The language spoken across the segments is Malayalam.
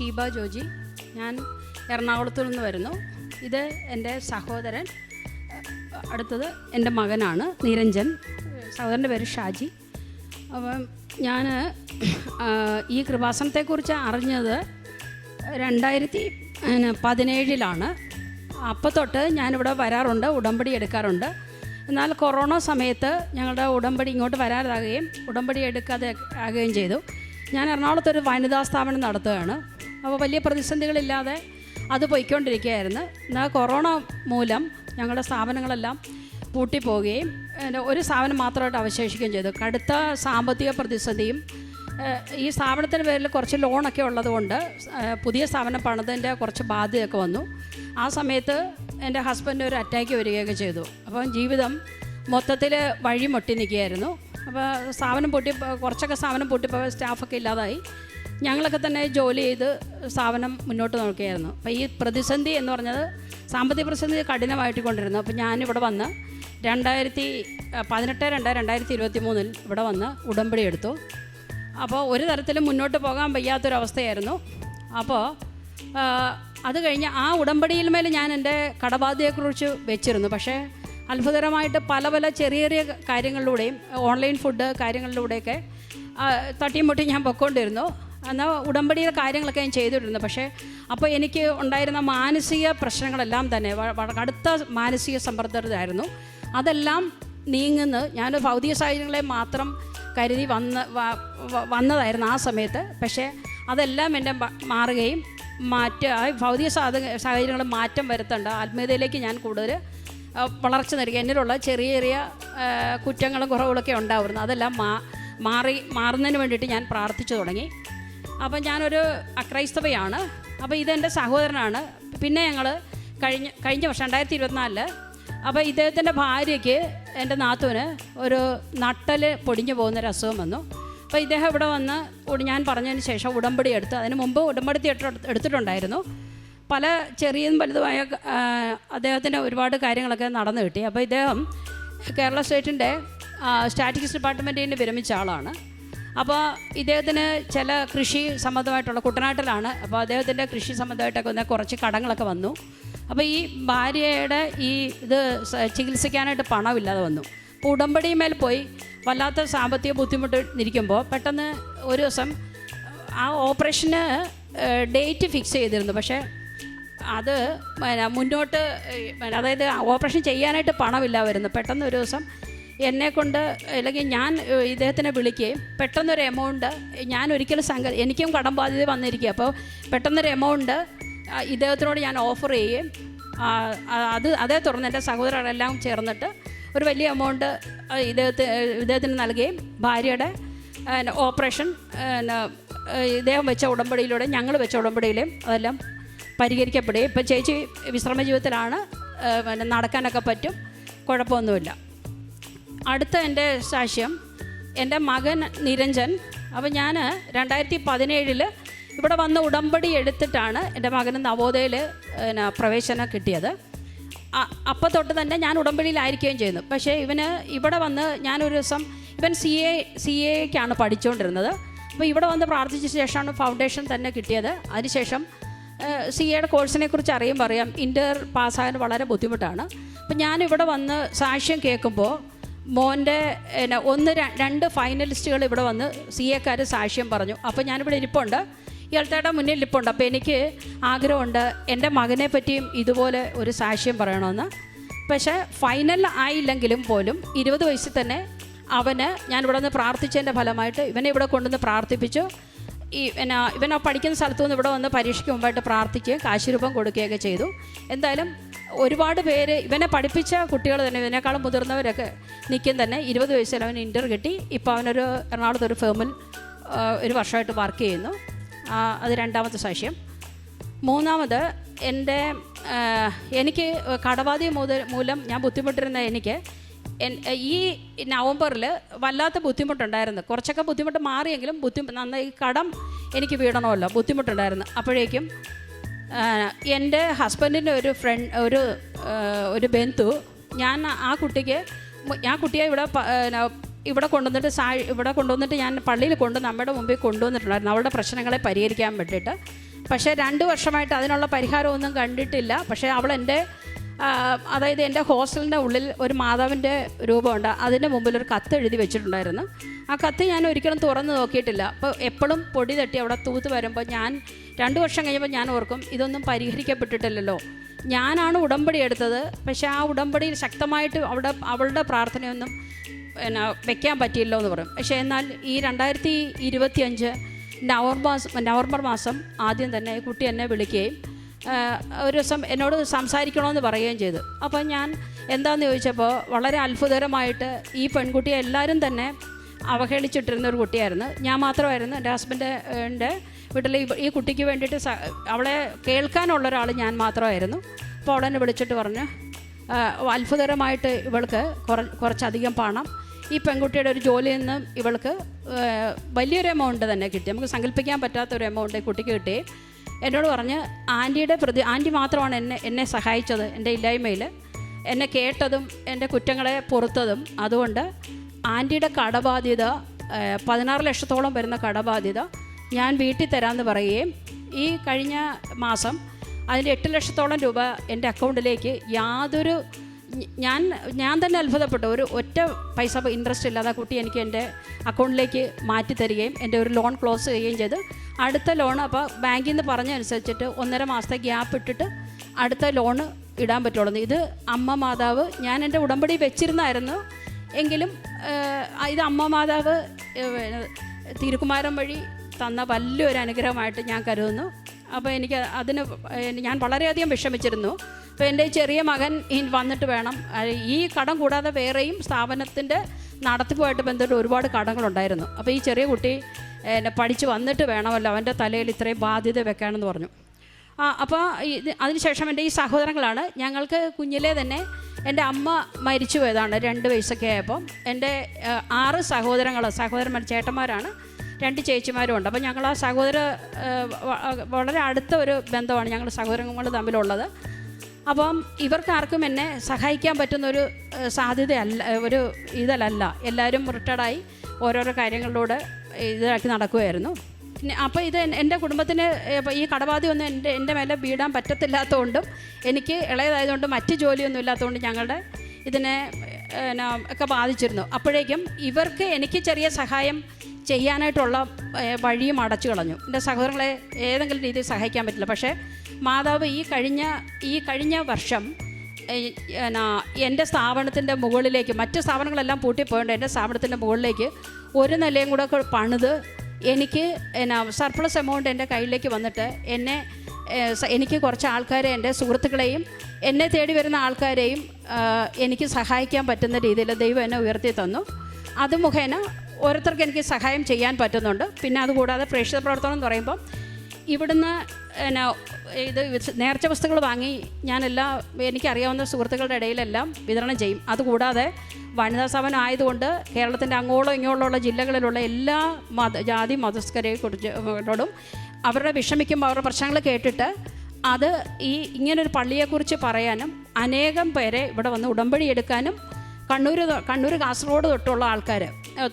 ഷീബ ജോജി. ഞാൻ എറണാകുളത്തു നിന്ന് വരുന്നു. ഇത് എന്റെ സഹോദരൻ അടുത്തത് എന്റെ മകനാണ് നിരഞ്ജൻ. സഹോദരന്റെ പേര് ഷാജി. അപ്പം ഞാൻ ഈ കൃപാസനത്തെക്കുറിച്ച് അറിഞ്ഞത് രണ്ടായിരത്തി പതിനേഴിലാണ്. അപ്പോൾ തൊട്ട് ഞാനിവിടെ വരാറുണ്ട് ഉടമ്പടി എടുക്കാറുണ്ട്. എന്നാൽ കൊറോണ സമയത്ത് ഞങ്ങളുടെ ഉടമ്പടി ഇങ്ങോട്ട് വരാതാകുകയും ഉടമ്പടി എടുക്കാതെ ആകുകയും ചെയ്തു. ഞാൻ എറണാകുളത്തൊരു വനിതാ സ്ഥാപനം നടത്തുകയാണ്. അപ്പോൾ വലിയ പ്രതിസന്ധികളില്ലാതെ അത് പോയിക്കൊണ്ടിരിക്കുകയായിരുന്നു. എന്നാൽ കൊറോണ മൂലം ഞങ്ങളുടെ സ്ഥാപനങ്ങളെല്ലാം പൂട്ടിപ്പോവുകയും ഒരു സ്ഥാപനം മാത്രമായിട്ട് അവശേഷിക്കുകയും ചെയ്തു. കടുത്ത സാമ്പത്തിക പ്രതിസന്ധിയും ഈ സ്ഥാപനത്തിന്റെ പേരിൽ കുറച്ച് ലോണൊക്കെ ഉള്ളതുകൊണ്ട് പുതിയ സ്ഥാപനം പണിതിന്റെ കുറച്ച് ബാധ്യതയൊക്കെ വന്നു. ആ സമയത്ത് എന്റെ ഹസ്ബൻഡ് ഒരു അറ്റാക്ക് വരികയൊക്കെ ചെയ്തു. അപ്പം ജീവിതം മൊത്തത്തിൽ വഴിമുട്ടി നിൽക്കുകയായിരുന്നു. അപ്പോൾ സ്ഥാപനം പൊട്ടി കുറച്ചൊക്കെ സ്ഥാപനം പൊട്ടിപ്പോൾ സ്റ്റാഫൊക്കെ ഇല്ലാതായി. ഞങ്ങളൊക്കെ തന്നെ ജോലി ചെയ്ത് സ്ഥാപനം മുന്നോട്ട് നോക്കിയായിരുന്നു. അപ്പോൾ ഈ പ്രതിസന്ധി എന്ന് പറഞ്ഞത് സാമ്പത്തിക പ്രതിസന്ധി കഠിനമായിട്ട് കൊണ്ടിരുന്നു. അപ്പോൾ ഞാനിവിടെ വന്ന് രണ്ടായിരത്തി പതിനെട്ട് രണ്ട് രണ്ടായിരത്തി ഇരുപത്തി മൂന്നിൽ ഇവിടെ വന്ന് ഉടമ്പടി എടുത്തു. അപ്പോൾ ഒരു തരത്തിലും മുന്നോട്ട് പോകാൻ വയ്യാത്തൊരവസ്ഥയായിരുന്നു. അപ്പോൾ അത് കഴിഞ്ഞ് ആ ഉടമ്പടിയിൽ മേൽ ഞാൻ എന്റെ കടബാധ്യതയെക്കുറിച്ച് വെച്ചിരുന്നു. പക്ഷേ അത്ഭുതകരമായിട്ട് പല പല ചെറിയ ചെറിയ കാര്യങ്ങളിലൂടെയും ഓൺലൈൻ ഫുഡ് കാര്യങ്ങളിലൂടെയൊക്കെ തട്ടിയും മുട്ടിയും ഞാൻ പൊയ്ക്കൊണ്ടിരുന്നു. എന്നാൽ ഉടമ്പടിയുടെ കാര്യങ്ങളൊക്കെ ഞാൻ ചെയ്തിട്ടുണ്ട്. പക്ഷേ അപ്പോൾ എനിക്ക് ഉണ്ടായിരുന്ന മാനസിക പ്രശ്നങ്ങളെല്ലാം തന്നെ കടുത്ത മാനസിക സമ്മർദ്ദമായിരുന്നു അതെല്ലാം നീങ്ങുന്ന ഞാൻ ഭൗതിക സാഹചര്യങ്ങളെ മാത്രം കരുതി വന്ന് വന്നതായിരുന്നു ആ സമയത്ത്. പക്ഷേ അതെല്ലാം എന്റെ മാറുകയും മാറ്റ ഭൗതിക സാധ സാഹചര്യങ്ങൾ മാറ്റം വരുത്തേണ്ട ആത്മീയതയിലേക്ക് ഞാൻ കൂടുതൽ വളർച്ച നൽകി എന്നിലുള്ള ചെറിയ ചെറിയ കുറ്റങ്ങളും കുറവുകളൊക്കെ ഉണ്ടാവുന്നു അതെല്ലാം മാറി മാറുന്നതിന് വേണ്ടിയിട്ട് ഞാൻ പ്രാർത്ഥിച്ചു തുടങ്ങി. അപ്പം ഞാനൊരു അക്രൈസ്തവയാണ്. അപ്പോൾ ഇതെന്റെ സഹോദരനാണ്. പിന്നെ ഞങ്ങൾ കഴിഞ്ഞ കഴിഞ്ഞ വർഷം രണ്ടായിരത്തി ഇരുപത്തിനാലിൽ അപ്പോൾ ഇദ്ദേഹത്തിന്റെ ഭാര്യയ്ക്ക് എന്റെ നാത്തുവിന് ഒരു നട്ടൽ പൊടിഞ്ഞു പോകുന്നൊരു അസുഖം വന്നു. അപ്പോൾ ഇദ്ദേഹം ഇവിടെ വന്ന് ഞാൻ പറഞ്ഞതിന് ശേഷം ഉടമ്പടി എടുത്ത് അതിന് മുമ്പ് ഉടമ്പടി എടുത്ത് എടുത്തിട്ടുണ്ടായിരുന്നു. പല ചെറിയതും വലുതുമായ അദ്ദേഹത്തിന്റെ ഒരുപാട് കാര്യങ്ങളൊക്കെ നടന്നു കിട്ടി. അപ്പോൾ ഇദ്ദേഹം കേരള സ്റ്റേറ്റിന്റെ സ്റ്റാറ്റിക്സ് ഡിപ്പാർട്ട്മെന്റിൽ വിരമിച്ച ആളാണ്. അപ്പോൾ ഇദ്ദേഹത്തിന് ചില കൃഷി സംബന്ധമായിട്ടുള്ള കുട്ടനാട്ടിലാണ്. അപ്പോൾ അദ്ദേഹത്തിന്റെ കൃഷി സംബന്ധമായിട്ടൊക്കെ ഒന്ന് കുറച്ച് കടങ്ങളൊക്കെ വന്നു. അപ്പോൾ ഈ ഭാര്യയുടെ ഈ ഇത് ചികിത്സിക്കാനായിട്ട് പണമില്ലാതെ വന്നു. അപ്പോൾ ഉടമ്പടിമേൽ പോയി വല്ലാത്ത സാമ്പത്തിക ബുദ്ധിമുട്ട് ഇരിക്കുമ്പോൾ പെട്ടെന്ന് ഒരു ദിവസം ആ ഓപ്പറേഷന് ഡേറ്റ് ഫിക്സ് ചെയ്തിരുന്നു. പക്ഷേ അത് മുന്നോട്ട് അതായത് ഓപ്പറേഷൻ ചെയ്യാനായിട്ട് പണമില്ല വരുന്നു. പെട്ടെന്ന് ഒരു ദിവസം എന്നെ കൊണ്ട് അല്ലെങ്കിൽ ഞാൻ ഇദ്ദേഹത്തിനെ വിളിക്കുകയും പെട്ടെന്നൊരു എമൗണ്ട് ഞാൻ ഒരിക്കലും സംഘ എനിക്കും കടം ബാധ്യത വന്നിരിക്കുക അപ്പോൾ പെട്ടെന്നൊരു എമൗണ്ട് ഇദ്ദേഹത്തിനോട് ഞാൻ ഓഫർ ചെയ്യുകയും അത് അതേ തുടർന്ന് എന്റെ സഹോദരരെല്ലാം ചേർന്നിട്ട് ഒരു വലിയ എമൗണ്ട് ഇദ്ദേഹത്തെ ഇദ്ദേഹത്തിന് നൽകുകയും ഭാര്യയുടെ ഓപ്പറേഷൻ ഇദ്ദേഹം വെച്ച ഉടമ്പടിയിലൂടെ ഞങ്ങൾ വെച്ച ഉടമ്പടിയിലും അതെല്ലാം പരിഹരിക്കപ്പെടുകയും. ഇപ്പം ചേച്ചി വിശ്രമ ജീവിതത്തിലാണ് നടക്കാനൊക്കെ പറ്റും. കുഴപ്പമൊന്നുമില്ല. അടുത്ത എന്റെ സാക്ഷ്യം എന്റെ മകൻ നിരഞ്ജൻ. അപ്പോൾ ഞാൻ രണ്ടായിരത്തി പതിനേഴിൽ ഇവിടെ വന്ന് ഉടമ്പടി എടുത്തിട്ടാണ് എന്റെ മകന് നവോദയയിൽ പിന്നെ പ്രവേശനം കിട്ടിയത്. അപ്പം തൊട്ട് തന്നെ ഞാൻ ഉടമ്പടിയിലായിരിക്കുകയും ചെയ്യുന്നു. പക്ഷേ ഇവന് ഇവിടെ വന്ന് ഞാനൊരു ദിവസം ഇവൻ സി എ സി എക്കാണ് പഠിച്ചുകൊണ്ടിരുന്നത്. അപ്പോൾ ഇവിടെ വന്ന് പ്രാർത്ഥിച്ച ശേഷമാണ് ഫൗണ്ടേഷൻ തന്നെ കിട്ടിയത്. അതിനുശേഷം സി എയുടെ കോഴ്സിനെ കുറിച്ച് അറിയുമ്പോൾ അറിയാം ഇന്റർ പാസ്സാകാൻ വളരെ ബുദ്ധിമുട്ടാണ്. അപ്പം ഞാനിവിടെ വന്ന് സാക്ഷ്യം കേൾക്കുമ്പോൾ മോന്റെ പിന്നെ ഒന്ന് രണ്ട് ഫൈനലിസ്റ്റുകൾ ഇവിടെ വന്ന് സി എക്കാർ സാക്ഷ്യം പറഞ്ഞു. അപ്പോൾ ഞാനിവിടെ ഇരിപ്പുണ്ട്. ഇയാൾത്തേടെ മുന്നിൽ ഇരിപ്പുണ്ട്. അപ്പോൾ എനിക്ക് ആഗ്രഹമുണ്ട് എന്റെ മകനെ പറ്റിയും ഇതുപോലെ ഒരു സാക്ഷ്യം പറയണമെന്ന്. പക്ഷേ ഫൈനൽ ആയില്ലെങ്കിലും പോലും ഇരുപത് വയസ്സിൽ തന്നെ അവന് ഞാൻ ഇവിടെ നിന്ന് പ്രാർത്ഥിച്ചതിന്റെ ഫലമായിട്ട് ഇവനെ ഇവിടെ കൊണ്ടുവന്ന് പ്രാർത്ഥിപ്പിച്ചു. ഈ പിന്നെ ഇവൻ പഠിക്കുന്ന സ്ഥലത്തു നിന്ന് ഇവിടെ വന്ന് പരീക്ഷയ്ക്ക് മുമ്പായിട്ട് പ്രാർത്ഥിക്കുകയും കാശുരൂപം കൊടുക്കുകയൊക്കെ ചെയ്തു. എന്തായാലും ഒരുപാട് പേര് ഇവനെ പഠിപ്പിച്ച കുട്ടികൾ തന്നെ ഇതിനേക്കാളും മുതിർന്നവരൊക്കെ നിൽക്കും തന്നെ. ഇരുപത് വയസ്സിൽ അവൻ ഇന്റർ കിട്ടി. ഇപ്പോൾ അവനൊരു എറണാകുളത്ത് ഒരു ഫേമിൽ ഒരു വർഷമായിട്ട് വർക്ക് ചെയ്യുന്നു. അത് രണ്ടാമത്തെ സാക്ഷ്യം മൂന്നാമത് എന്റെ എനിക്ക് കടബാധ്യ മുതൽ മൂലം ഞാൻ ബുദ്ധിമുട്ടിരുന്ന എനിക്ക് ഈ നവംബറിൽ വല്ലാത്ത ബുദ്ധിമുട്ടുണ്ടായിരുന്നു. കുറച്ചൊക്കെ ബുദ്ധിമുട്ട് മാറിയെങ്കിലും ബുദ്ധിമുട്ട് നന്നായി കടം എനിക്ക് വീടണമല്ലോ ബുദ്ധിമുട്ടുണ്ടായിരുന്നു. അപ്പോഴേക്കും എന്റെ ഹസ്ബൻഡിന്റെ ഒരു ഫ്രണ്ട് ഒരു ഒരു ബന്ധു ഞാൻ ആ കുട്ടിക്ക് ആ കുട്ടിയെ ഇവിടെ ഇവിടെ കൊണ്ടുവന്നിട്ട് സാ ഇവിടെ കൊണ്ടുവന്നിട്ട് ഞാൻ പള്ളിയിൽ കൊണ്ട് നമ്മുടെ മുമ്പിൽ കൊണ്ടുവന്നിട്ടുണ്ടായിരുന്നു. അവളുടെ പ്രശ്നങ്ങളെ പരിഹരിക്കാൻ വേണ്ടിയിട്ട്. പക്ഷേ രണ്ട് വർഷമായിട്ട് അതിനുള്ള പരിഹാരമൊന്നും കണ്ടിട്ടില്ല. പക്ഷേ അവൾ എന്റെ അതായത് എന്റെ ഹോസ്റ്റലിന്റെ ഉള്ളിൽ ഒരു മാതാവിന്റെ രൂപമുണ്ട്. അതിന്റെ മുമ്പിൽ ഒരു കത്ത് എഴുതി വെച്ചിട്ടുണ്ടായിരുന്നു. ആ കത്ത് ഞാൻ ഒരിക്കലും തുറന്ന് നോക്കിയിട്ടില്ല. അപ്പോൾ എപ്പോഴും പൊടി തട്ടി അവിടെ തൂത്ത് വരുമ്പോൾ ഞാൻ രണ്ട് വർഷം കഴിയുമ്പോൾ ഞാൻ ഓർക്കും ഇതൊന്നും പരിഹരിക്കപ്പെട്ടിട്ടില്ലല്ലോ. ഞാനാണ് ഉടമ്പടി എടുത്തത് പക്ഷെ ആ ഉടമ്പടിയിൽ ശക്തമായിട്ട് അവിടെ അവളുടെ പ്രാർത്ഥനയൊന്നും പിന്നെ വെക്കാൻ പറ്റിയില്ലോ എന്ന് പറയും. പക്ഷേ എന്നാൽ ഈ രണ്ടായിരത്തി ഇരുപത്തി അഞ്ച് നവംബർ നവംബർ മാസം ആദ്യം തന്നെ കുട്ടി എന്നെ വിളിക്കുകയും ഒരു ദിവസം എന്നോട് സംസാരിക്കണമെന്ന് പറയുകയും ചെയ്തു. അപ്പോൾ ഞാൻ എന്താണെന്ന് ചോദിച്ചപ്പോൾ വളരെ അത്ഭുതകരമായിട്ട് ഈ പെൺകുട്ടിയെ എല്ലാവരും തന്നെ അവഹേളിച്ചിട്ടിരുന്ന ഒരു കുട്ടിയായിരുന്നു. ഞാൻ മാത്രമായിരുന്നു എന്റെ ഹസ്ബൻഡിന്റെ വീട്ടിൽ ഈ- കുട്ടിക്ക് വേണ്ടിയിട്ട് അവളെ കേൾക്കാനുള്ള ഒരാൾ ഞാൻ മാത്രമായിരുന്നു. അപ്പോൾ അവളെന്നെ വിളിച്ചിട്ട് പറഞ്ഞു അത്ഭുതകരമായിട്ട് ഇവൾക്ക് കുറ കുറച്ചധികം പണം. ഈ പെൺകുട്ടിയുടെ ഒരു ജോലിയിൽ നിന്ന് ഇവൾക്ക് വലിയൊരു എമൗണ്ട് തന്നെ കിട്ടി. നമുക്ക് സങ്കല്പിക്കാൻ പറ്റാത്ത ഒരു എമൗണ്ട് ഈ കുട്ടിക്ക് കിട്ടി. എന്നോട് പറഞ്ഞ് ആന്റിയുടെ പ്രതി ആന്റി മാത്രമാണ് എന്നെ എന്നെ സഹായിച്ചത് എന്റെ ഇല്ലായ്മയിൽ. എന്നെ കേട്ടതും എന്റെ കുറ്റങ്ങളെ പുറത്തതും. അതുകൊണ്ട് ആന്റിയുടെ കടബാധ്യത പതിനാറ് ലക്ഷത്തോളം വരുന്ന കടബാധ്യത ഞാൻ വീട്ടിൽ തരാമെന്ന് പറയുകയും ഈ കഴിഞ്ഞ മാസം അതിന്റെ എട്ട് ലക്ഷത്തോളം രൂപ എന്റെ അക്കൗണ്ടിലേക്ക് യാതൊരു ഞാൻ ഞാൻ തന്നെ അത്ഭുതപ്പെട്ടു. ഒരു ഒറ്റ പൈസ ഇൻട്രസ്റ്റ് ഇല്ലാതെ കുട്ടി എനിക്ക് എന്റെ അക്കൗണ്ടിലേക്ക് മാറ്റി തരികയും എന്റെ ഒരു ലോൺ ക്ലോസ് ചെയ്യുകയും ചെയ്ത്. അടുത്ത ലോൺ അപ്പോൾ ബാങ്കിൽ നിന്ന് പറഞ്ഞതനുസരിച്ചിട്ട് ഒന്നര മാസത്തെ ഗ്യാപ്പ് ഇട്ടിട്ട് അടുത്ത ലോണ് ഇടാൻ പറ്റുള്ളൂ. ഇത് അമ്മ മാതാവ് ഞാൻ എന്റെ ഉടമ്പടി വെച്ചിരുന്നായിരുന്നു. എങ്കിലും ഇത് അമ്മ മാതാവ് തിരുക്കുമാരം വഴി തന്ന വലിയൊരു അനുഗ്രഹമായിട്ട് ഞാൻ കരുതുന്നു. അപ്പോൾ എനിക്ക് അതിന് ഞാൻ വളരെയധികം വിഷമിച്ചിരുന്നു. അപ്പോൾ എന്റെ ചെറിയ മകൻ വന്നിട്ട് വേണം. ഈ കടം കൂടാതെ വേറെയും സ്ഥാപനത്തിന്റെ നടത്തിപ്പുമായിട്ട് ബന്ധപ്പെട്ട് ഒരുപാട് കടങ്ങളുണ്ടായിരുന്നു. അപ്പോൾ ഈ ചെറിയ കുട്ടി എന്നെ പഠിച്ച് വന്നിട്ട് വേണമല്ലോ. അവന്റെ തലയിൽ ഇത്രയും ബാധ്യത വെക്കാനെന്ന് പറഞ്ഞു. ആ അപ്പോൾ അതിനുശേഷം എന്റെ ഈ സഹോദരങ്ങളാണ്. ഞങ്ങൾക്ക് കുഞ്ഞിലെ തന്നെ എന്റെ അമ്മ മരിച്ചു പോയതാണ് രണ്ട് വയസ്സൊക്കെ ആയപ്പോൾ എന്റെ ആറ് സഹോദരങ്ങൾ സഹോദരന്മാർ ചേട്ടന്മാരാണ്. രണ്ട് ചേച്ചിമാരും ഉണ്ട്. അപ്പോൾ ഞങ്ങൾ ആ സഹോദര വളരെ അടുത്ത ഒരു ബന്ധമാണ് ഞങ്ങൾ സഹോദരങ്ങൾ തമ്മിലുള്ളത്. അപ്പം ഇവർക്ക് ആർക്കും എന്നെ സഹായിക്കാൻ പറ്റുന്ന ഒരു സാധ്യതയല്ല ഒരു ഇതല്ല എല്ലാവരും റിട്ടയർഡായി ഓരോരോ കാര്യങ്ങളിലൂടെ ഇതാക്കി നടക്കുമായിരുന്നു പിന്നെ അപ്പോൾ ഇത് എന്റെ കുടുംബത്തിന് ഈ കടബാധ ഒന്നും എന്റെ എന്റെ മേലെ വീടാൻ പറ്റത്തില്ലാത്തതുകൊണ്ടും എനിക്ക് ഇളയതായതുകൊണ്ട് മറ്റ് ജോലിയൊന്നും ഇല്ലാത്തതുകൊണ്ട് ഞങ്ങളുടെ ഇതിനെ ഒക്കെ ബാധിച്ചിരുന്നു. അപ്പോഴേക്കും ഇവർക്ക് എനിക്ക് ചെറിയ സഹായം ചെയ്യാനായിട്ടുള്ള വഴിയും അടച്ചു കളഞ്ഞു. എന്റെ സഹോദരങ്ങളെ ഏതെങ്കിലും രീതിയിൽ സഹായിക്കാൻ പറ്റില്ല. പക്ഷേ മാതാവ് ഈ കഴിഞ്ഞ ഈ കഴിഞ്ഞ വർഷം എന്നാ, എന്റെ സ്ഥാപനത്തിന്റെ മുകളിലേക്ക് മറ്റ് സ്ഥാപനങ്ങളെല്ലാം പൂട്ടിപ്പോയിട്ട് എന്റെ സ്ഥാപനത്തിന്റെ മുകളിലേക്ക് ഒരു നിലയും കൂടെ പണിത് എനിക്ക് എന്നാ സർപ്ലസ് എമൗണ്ട് എന്റെ കയ്യിലേക്ക് വന്നിട്ട് എന്നെ എനിക്ക് കുറച്ച് ആൾക്കാരെ എന്റെ സുഹൃത്തുക്കളെയും എന്നെ തേടി വരുന്ന ആൾക്കാരെയും എനിക്ക് സഹായിക്കാൻ പറ്റുന്ന രീതിയിൽ ദൈവം എന്നെ ഉയർത്തി തന്നു. അത് മുഖേന ഓരോരുത്തർക്ക് എനിക്ക് സഹായം ചെയ്യാൻ പറ്റുന്നുണ്ട്. പിന്നെ അതുകൂടാതെ പ്രേക്ഷിത പ്രവർത്തനം എന്ന് പറയുമ്പോൾ ഇവിടുന്ന് എന്നാ ഇത് നേർച്ച വസ്തുക്കൾ വാങ്ങി ഞാനെല്ലാ എനിക്കറിയാവുന്ന സുഹൃത്തുക്കളുടെ ഇടയിലെല്ലാം വിതരണം ചെയ്യും. അതുകൂടാതെ വനിതാ സഭനം ആയതുകൊണ്ട് കേരളത്തിന്റെ അങ്ങോളം ഇങ്ങോളമുള്ള ജില്ലകളിലുള്ള എല്ലാ മത ജാതി മതസ്കരെ കുറിച്ചോടും അവരുടെ വിഷമിക്കുമ്പോൾ അവരുടെ പ്രശ്നങ്ങൾ കേട്ടിട്ട് അത് ഈ ഇങ്ങനൊരു പള്ളിയെക്കുറിച്ച് പറയാനും അനേകം പേരെ ഇവിടെ വന്ന് ഉടമ്പടി എടുക്കാനും കണ്ണൂർ കണ്ണൂർ കാസർഗോഡ് തൊട്ടുള്ള ആൾക്കാർ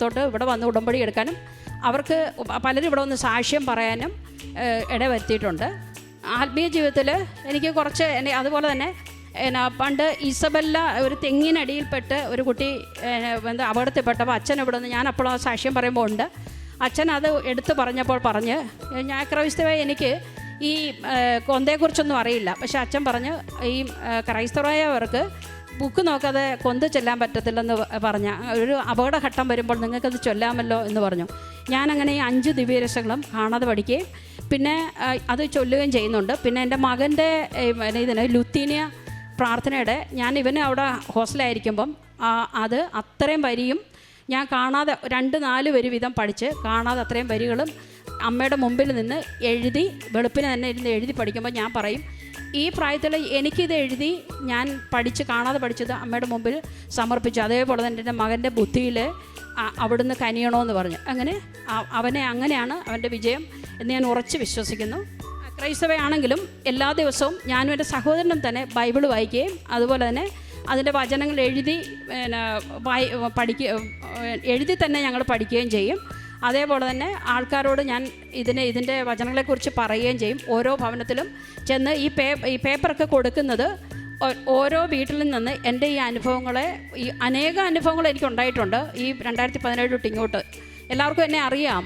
തൊട്ട് ഇവിടെ വന്ന് ഉടമ്പടി എടുക്കാനും അവർക്ക് പലരും ഇവിടെ വന്ന് സാക്ഷ്യം പറയാനും ഇട ഇടവരുത്തിയിട്ടുണ്ട്. ആത്മീയ ജീവിതത്തിൽ എനിക്ക് കുറച്ച് എന്നെ അതുപോലെ തന്നെ എന്നാ പണ്ട് ഇസബല്ല ഒരു തെങ്ങിനടിയിൽപ്പെട്ട് ഒരു കുട്ടി എന്താ അപകടത്തിൽപ്പെട്ടപ്പോൾ അച്ഛൻ ഇവിടെ നിന്ന് ഞാൻ അപ്പോൾ ആ സാക്ഷ്യം പറയുമ്പോൾ ഉണ്ട്. അച്ഛൻ അത് എടുത്തു പറഞ്ഞപ്പോൾ പറഞ്ഞ് "ഏഹ്, ഞാൻ ക്രൈസ്തവ എനിക്ക് ഈ കൊന്തയെക്കുറിച്ചൊന്നും അറിയില്ല. പക്ഷേ അച്ഛൻ പറഞ്ഞ് ഈ ക്രൈസ്തവരായവർക്ക് ബുക്ക് നോക്കാതെ കൊന്ത് ചെല്ലാൻ പറ്റത്തില്ലെന്ന് പറഞ്ഞ ഒരു അപകടഘട്ടം വരുമ്പോൾ നിങ്ങൾക്കത് ചൊല്ലാമല്ലോ എന്ന് പറഞ്ഞു. ഞാനങ്ങനെ ഈ അഞ്ച് ദിവ്യരക്ഷകളും കാണാതെ പഠിക്കുകയും പിന്നെ അത് ചൊല്ലുകയും ചെയ്യുന്നുണ്ട്. പിന്നെ എന്റെ മകന്റെ ഇതിന് ലുത്തീനിയ പ്രാർത്ഥനയുടെ ഞാൻ ഇവന് അവിടെ ഹോസ്റ്റലായിരിക്കുമ്പം അത് അത്രയും വരിയും ഞാൻ കാണാതെ രണ്ട് നാല് വരി വീതം പഠിച്ച് കാണാതെ അത്രയും വരികളും അമ്മയുടെ മുമ്പിൽ നിന്ന് എഴുതി വെളുപ്പിന് തന്നെ ഇരുന്ന് എഴുതി പഠിക്കുമ്പോൾ ഞാൻ പറയും ഈ പ്രായത്തിൽ എനിക്കിത് എഴുതി ഞാൻ പഠിച്ച് കാണാതെ പഠിച്ചത് അമ്മയുടെ മുമ്പിൽ സമർപ്പിച്ചു. അതേപോലെ തന്നെ എന്റെ മകന്റെ ബുദ്ധിയിൽ അവിടുന്ന് കനിയണമെന്ന് പറഞ്ഞു. അങ്ങനെ അവനെ അങ്ങനെയാണ് അവന്റെ വിജയം എന്ന് ഞാൻ ഉറച്ച് വിശ്വസിക്കുന്നു. ക്രൈസ്തവയാണെങ്കിലും എല്ലാ ദിവസവും ഞാനും എന്റെ സഹോദരനും തന്നെ ബൈബിൾ വായിക്കുകയും അതുപോലെ തന്നെ അതിന്റെ വചനങ്ങൾ എഴുതി പിന്നെ വായി പഠിക്കുക എഴുതി തന്നെ ഞങ്ങൾ പഠിക്കുകയും ചെയ്യും. അതേപോലെ തന്നെ ആൾക്കാരോട് ഞാൻ ഇതിനെ ഇതിന്റെ വചനങ്ങളെക്കുറിച്ച് പറയുകയും ചെയ്യും. ഓരോ ഭവനത്തിലും ചെന്ന് ഈ പേ ഈ പേപ്പറൊക്കെ കൊടുക്കുന്നത് ഓരോ വീട്ടിൽ നിന്ന് എന്റെ ഈ അനുഭവങ്ങളെ ഈ അനേക അനുഭവങ്ങൾ എനിക്ക് ഉണ്ടായിട്ടുണ്ട്. ഈ രണ്ടായിരത്തി പതിനേഴ് തൊട്ട് ഇങ്ങോട്ട്. എല്ലാവർക്കും എന്നെ അറിയാം.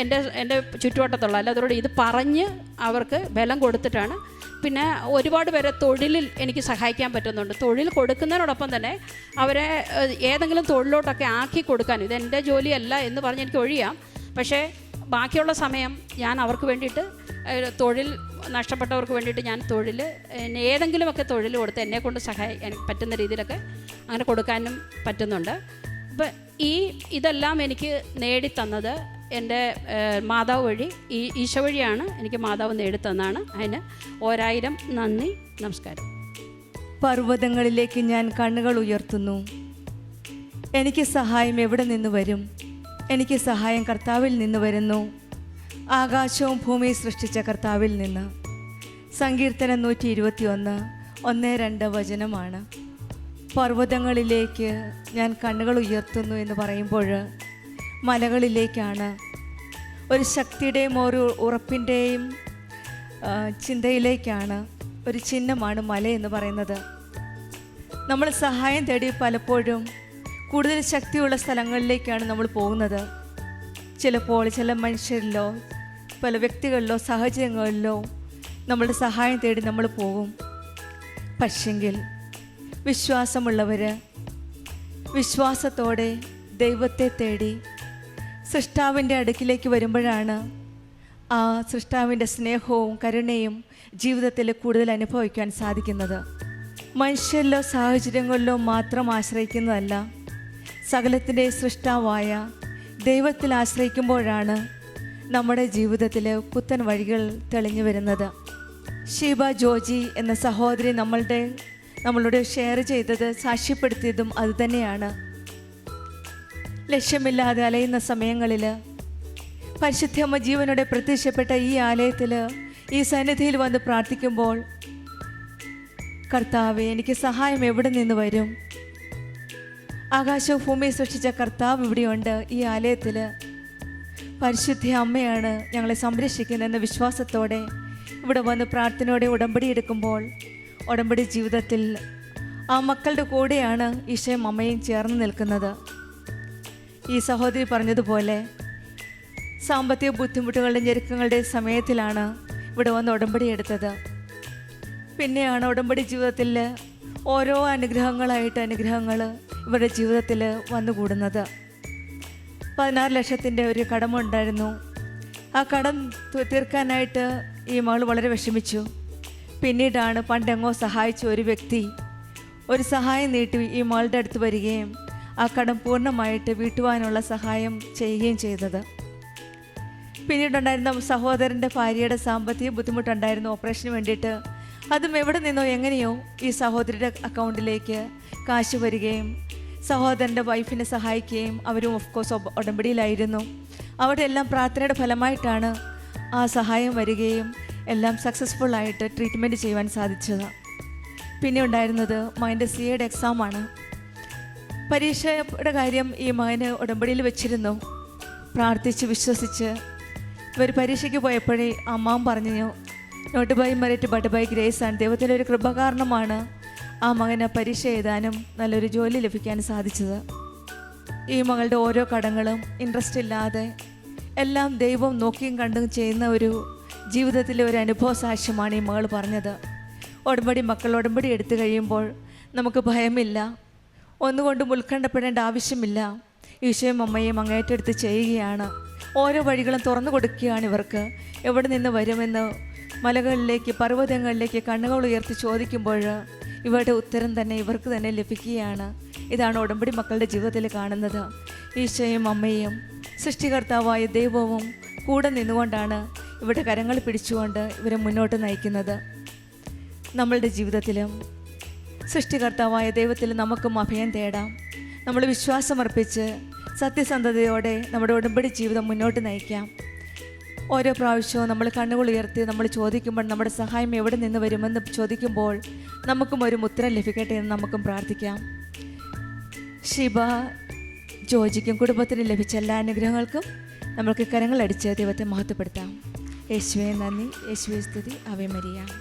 എന്റെ എന്റെ ചുറ്റുവട്ടത്തുള്ള അല്ലാതോട് ഇത് പറഞ്ഞ് അവർക്ക് ബലം കൊടുത്തിട്ടാണ് പിന്നെ ഒരുപാട് പേരെ തൊഴിലിൽ എനിക്ക് സഹായിക്കാൻ പറ്റുന്നുണ്ട്. തൊഴിൽ കൊടുക്കുന്നതിനോടൊപ്പം തന്നെ അവരെ ഏതെങ്കിലും തൊഴിലോട്ടൊക്കെ ആക്കി കൊടുക്കാൻ ഇത് എന്റെ ജോലിയല്ല എന്ന് പറഞ്ഞ് എനിക്ക് ഒഴിയാം. പക്ഷേ ബാക്കിയുള്ള സമയം ഞാൻ അവർക്ക് വേണ്ടിയിട്ട് തൊഴിൽ നഷ്ടപ്പെട്ടവർക്ക് വേണ്ടിയിട്ട് ഞാൻ തൊഴിൽ ഏതെങ്കിലുമൊക്കെ തൊഴിൽ കൊടുത്ത് എന്നെ കൊണ്ട് സഹായിക്കാൻ പറ്റുന്ന രീതിയിലൊക്കെ അങ്ങനെ കൊടുക്കാനും പറ്റുന്നുണ്ട്. അപ്പം ഈ ഇതെല്ലാം എനിക്ക് നേടിത്തന്നത് എന്റെ മാതാവ് വഴി ഈ ഈശോ വഴിയാണ് എനിക്ക് മാതാവ് നേടിത്തന്നാണ് അതിന് ഓരായിരം നന്ദി നമസ്കാരം. പർവതങ്ങളിലേക്ക് ഞാൻ കണ്ണുകൾ ഉയർത്തുന്നു. എനിക്ക് സഹായം എവിടെ നിന്ന് വരും? എനിക്ക് സഹായം കർത്താവിൽ നിന്ന് വരുന്നു. ആകാശവും ഭൂമിയും സൃഷ്ടിച്ച കർത്താവിൽ നിന്ന്. സങ്കീർത്തനം നൂറ്റി ഇരുപത്തി ഒന്ന് ഒന്ന് രണ്ട് വചനമാണ്. പർവതങ്ങളിലേക്ക് ഞാൻ കണ്ണുകൾ ഉയർത്തുന്നു എന്ന് പറയുമ്പോൾ മലകളിലേക്കാണ്. ഒരു ശക്തിയുടെയും ഒരു ഉറപ്പിന്റെയും ചിന്തയിലേക്കാണ് ഒരു ചിഹ്നമാണ് മല എന്ന് പറയുന്നത്. നമ്മൾ സഹായം തേടി പലപ്പോഴും കൂടുതൽ ശക്തിയുള്ള സ്ഥലങ്ങളിലേക്കാണ് നമ്മൾ പോകുന്നത്. ചിലപ്പോൾ ചില മനുഷ്യരിലോ പല വ്യക്തികളിലോ സാഹചര്യങ്ങളിലോ നമ്മളുടെ സഹായം തേടി നമ്മൾ പോകും. പക്ഷെങ്കിൽ വിശ്വാസമുള്ളവർ വിശ്വാസത്തോടെ ദൈവത്തെ തേടി സൃഷ്ടാവിന്റെ അടുക്കിലേക്ക് വരുമ്പോഴാണ് ആ സൃഷ്ടാവിന്റെ സ്നേഹവും കരുണയും ജീവിതത്തിൽ കൂടുതൽ അനുഭവിക്കാൻ സാധിക്കുന്നത്. മനുഷ്യരിലോ സാഹചര്യങ്ങളിലോ മാത്രം ആശ്രയിക്കുന്നതല്ല സകലത്തിന്റെ സൃഷ്ടാവായ ദൈവത്തിൽ ആശ്രയിക്കുമ്പോഴാണ് നമ്മുടെ ജീവിതത്തിൽ പുത്തൻ വഴികൾ തെളിഞ്ഞു വരുന്നത്. ഷീബ ജോജി എന്ന സഹോദരി നമ്മളുടെ നമ്മളോട് ഷെയർ ചെയ്തത് സാക്ഷ്യപ്പെടുത്തിയതും അതുതന്നെയാണ്. ലക്ഷ്യമില്ലാതെ അലയുന്ന സമയങ്ങളിൽ പരിശുദ്ധമ്മ ജീവനോടെ പ്രത്യക്ഷപ്പെട്ട ഈ ആലയത്തിൽ ഈ സന്നിധിയിൽ വന്ന് പ്രാർത്ഥിക്കുമ്പോൾ കർത്താവ് എനിക്ക് സഹായം എവിടെ നിന്ന് വരും? ആകാശവും ഭൂമിയും സൃഷ്ടിച്ച കർത്താവ് ഇവിടെയുണ്ട് ഈ ആലയത്തിൽ പരിശുദ്ധ അമ്മയാണ് ഞങ്ങളെ സംരക്ഷിക്കുന്നതെന്ന വിശ്വാസത്തോടെ ഇവിടെ വന്ന് പ്രാർത്ഥനയോടെ ഉടമ്പടി എടുക്കുമ്പോൾ ഉടമ്പടി ജീവിതത്തിൽ ആ മക്കളുടെ കൂടെയാണ് ഈശയും അമ്മയും ചേർന്ന് നിൽക്കുന്നത്. ഈ സഹോദരി പറഞ്ഞതുപോലെ സാമ്പത്തിക ബുദ്ധിമുട്ടുകളുടെ ഞെരുക്കങ്ങളുടെ സമയത്തിലാണ് ഇവിടെ വന്ന് ഉടമ്പടി എടുത്തത്. പിന്നെയാണ് ഉടമ്പടി ജീവിതത്തിൽ ഓരോ അനുഗ്രഹങ്ങളായിട്ട് അനുഗ്രഹങ്ങൾ ഇവരുടെ ജീവിതത്തിൽ വന്നുകൂടുന്നത് പതിനാറ് ലക്ഷത്തിന്റെ ഒരു കടമുണ്ടായിരുന്നു ആ കടം തീർക്കാനായിട്ട് ഈ മകൾ വളരെ വിഷമിച്ചു. പിന്നീടാണ് പണ്ടെങ്ങോ സഹായിച്ച ഒരു വ്യക്തി ഒരു സഹായം നീട്ടി ഈ മകളുടെ അടുത്ത് വരികയും ആ കടം പൂർണമായിട്ട് വീട്ടുവാനുള്ള സഹായം ചെയ്യുകയും ചെയ്തത്. പിന്നീടുണ്ടായിരുന്ന സഹോദരന്റെ ഭാര്യയുടെ സാമ്പത്തിക ബുദ്ധിമുട്ടുണ്ടായിരുന്നു ഓപ്പറേഷന് വേണ്ടിയിട്ട് അതും എവിടെ നിന്നോ എങ്ങനെയോ ഈ സഹോദരിയുടെ അക്കൗണ്ടിലേക്ക് കാശ് വരികയും സഹോദരന്റെ വൈഫിനെ സഹായിക്കുകയും അവരും ഓഫ് കോഴ്സ് ഉടമ്പടിയിലായിരുന്നു. അവിടെ എല്ലാം പ്രാർത്ഥനയുടെ ഫലമായിട്ടാണ് ആ സഹായം വരികയും എല്ലാം സക്സസ്ഫുൾ ആയിട്ട് ട്രീറ്റ്മെന്റ് ചെയ്യുവാൻ സാധിച്ചത്. പിന്നെ ഉണ്ടായിരുന്നത് മൈൻഡ് സി എക്സാം എക്സാമാണ് പരീക്ഷയുടെ കാര്യം ഈ മകന് ഉടമ്പടിയിൽ വെച്ചിരുന്നു. പ്രാർത്ഥിച്ച് വിശ്വസിച്ച്. ഇവർ പരീക്ഷയ്ക്ക് പോയപ്പോഴേ അമ്മാവും പറഞ്ഞു not by merit but by grace ആണ് ദൈവത്തിന്റെ ഒരു കൃപ കാരണമാണ് ആ മകന് പരീക്ഷ എഴുതാനും നല്ലൊരു ജോലി ലഭിക്കാൻ സാധിച്ചത്. ഈ മകളുടെ ഓരോ കടങ്ങളും ഇൻട്രസ്റ്റ് ഇല്ലാതെ എല്ലാം ദൈവം നോക്കിയും കണ്ടും ചെയ്യുന്ന ഒരു ജീവിതത്തിലെ ഒരു അനുഭവ സാക്ഷ്യമാണ് ഈ മകൾ പറഞ്ഞത്. ഉടമ്പടി മക്കൾ ഉടമ്പടി എടുത്തു കഴിയുമ്പോൾ നമുക്ക് ഭയമില്ല. ഒന്നുകൊണ്ടും ഉത്കണ്ഠപ്പെടേണ്ട ആവശ്യമില്ല. ഈശോയും അമ്മയും അങ്ങേറ്റെടുത്ത് ചെയ്യുകയാണ്. ഓരോ വഴികളും തുറന്നു കൊടുക്കുകയാണ് ഇവർക്ക്. എവിടെ നിന്ന് വരുമെന്ന് മലകളിലേക്ക് പർവതങ്ങളിലേക്ക് കണ്ണുകൾ ഉയർത്തി ചോദിക്കുമ്പോൾ ഇവരുടെ ഉത്തരം തന്നെ ഇവർക്ക് തന്നെ ലഭിക്കുകയാണ്. ഇതാണ് ഉടമ്പടി മക്കളുടെ ജീവിതത്തിൽ കാണുന്നത്. ഈശോയും അമ്മയും സൃഷ്ടികർത്താവായ ദൈവവും കൂടെ നിന്നുകൊണ്ടാണ് ഇവരുടെ കരങ്ങൾ പിടിച്ചുകൊണ്ട് ഇവരെ മുന്നോട്ട് നയിക്കുന്നത്. നമ്മളുടെ ജീവിതത്തിലും സൃഷ്ടികർത്താവായ ദൈവത്തിൽ നമുക്കും അഭയം തേടാം. നമ്മൾ വിശ്വാസമർപ്പിച്ച് സത്യസന്ധതയോടെ നമ്മുടെ ഉടമ്പടി ജീവിതം മുന്നോട്ട് നയിക്കാം. ഓരോ പ്രാവശ്യവും നമ്മൾ കണ്ണുകൾ ഉയർത്തി നമ്മൾ ചോദിക്കുമ്പോൾ നമ്മുടെ സഹായം എവിടെ നിന്ന് വരുമെന്ന് ചോദിക്കുമ്പോൾ നമുക്കും ഒരു ഉത്തരം ലഭിക്കട്ടെ എന്ന് നമുക്കും പ്രാർത്ഥിക്കാം. ശിവ ജോജിക്കും കുടുംബത്തിന് ലഭിച്ച എല്ലാ അനുഗ്രഹങ്ങൾക്കും നമ്മൾക്ക് കരങ്ങളടിച്ച് ദൈവത്തെ മഹത്വപ്പെടുത്താം. യേശുവെ നന്ദി. യേശുവെ സ്തുതി. Ave Maria.